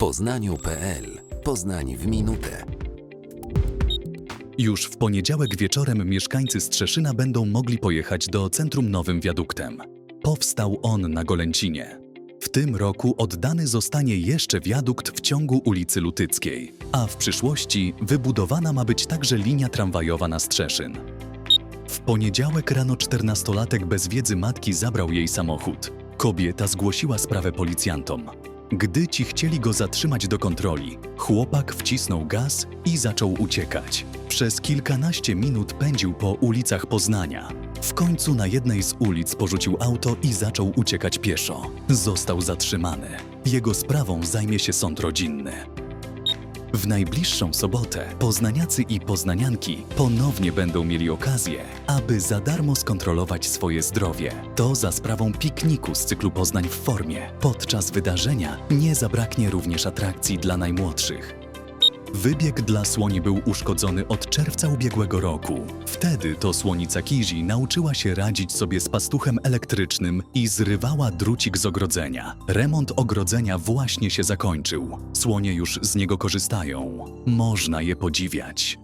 poznaniu.pl Poznań w minutę. Już w poniedziałek wieczorem mieszkańcy Strzeszyna będą mogli pojechać do centrum nowym wiaduktem. Powstał on na Golęcinie. W tym roku oddany zostanie jeszcze wiadukt w ciągu ulicy Lutyckiej, a w przyszłości wybudowana ma być także linia tramwajowa na Strzeszyn. W poniedziałek rano czternastolatek bez wiedzy matki zabrał jej samochód. Kobieta zgłosiła sprawę policjantom. Gdy ci chcieli go zatrzymać do kontroli, chłopak wcisnął gaz i zaczął uciekać. Przez kilkanaście minut pędził po ulicach Poznania. W końcu na jednej z ulic porzucił auto i zaczął uciekać pieszo. Został zatrzymany. Jego sprawą zajmie się sąd rodzinny. W najbliższą sobotę poznaniacy i poznanianki ponownie będą mieli okazję, aby za darmo skontrolować swoje zdrowie. To za sprawą pikniku z cyklu Poznań w formie. Podczas wydarzenia nie zabraknie również atrakcji dla najmłodszych. Wybieg dla słoni był uszkodzony od czerwca ubiegłego roku. Wtedy to słonica Kizi nauczyła się radzić sobie z pastuchem elektrycznym i zrywała drucik z ogrodzenia. Remont ogrodzenia właśnie się zakończył. Słonie już z niego korzystają. Można je podziwiać.